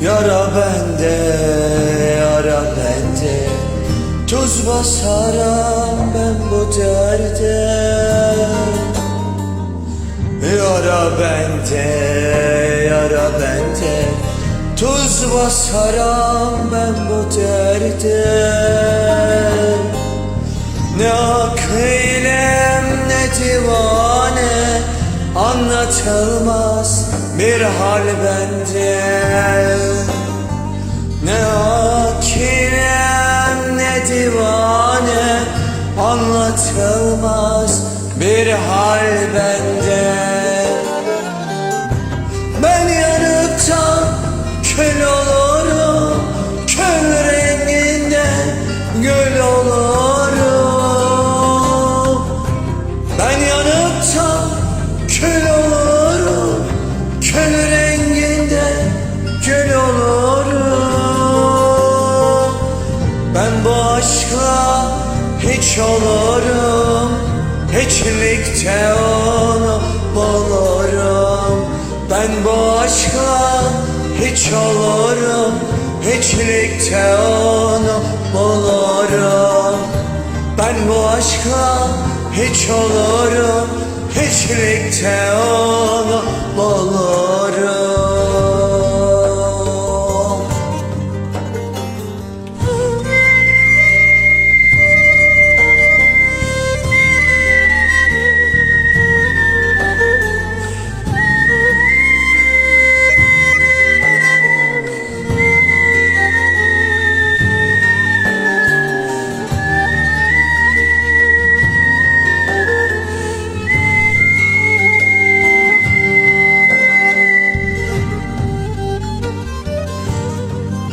Yara bende, yara bende. Tuz basaram ben bu derde. Yara bende, yara bende. Tuz basaram ben bu derde. Ne akılem ne divane Anlatılmaz bir hal bende. Ne akilem ne divane Anlatılmaz Aşkla hiç olurum Hiçlikte onu bulurum Ben bu aşkla hiç olurum Hiçlikte onu bulurum Ben bu aşkla hiç olurum Hiçlikte onu bulurum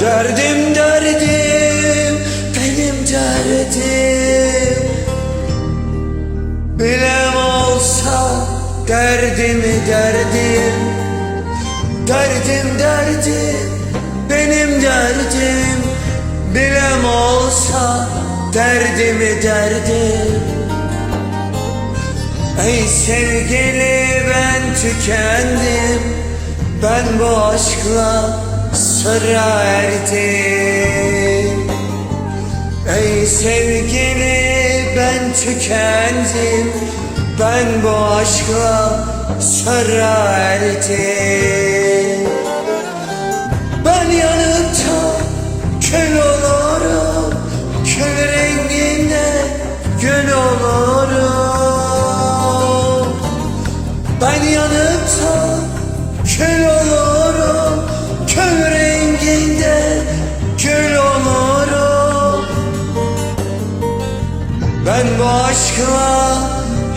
Derdim derdim benim derdim. Bilem olsa derdimi derdim. Derdim derdim benim derdim. Bilem olsa derdimi derdim. Ey sevgili ben tükendim. Ben bu aşkla sıra erdim. Ey sevgili ben tükendim. Ben bu aşkla sıra erdim. Ben yanıp da kül olurum. Kül renginde gül olurum. Ben yanıp da kül olurum. Kül renginde gül olurum. Ben bu aşkla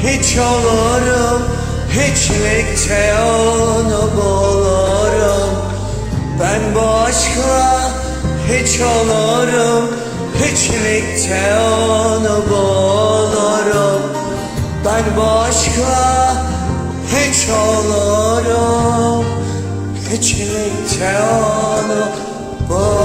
hiç olurum Hiçlikte onu bulurum. Ben bu aşkla hiç olurum Hiçlikte onu bulurum. Ben bu aşkla hiç olurum Hiçlikte onu bulurum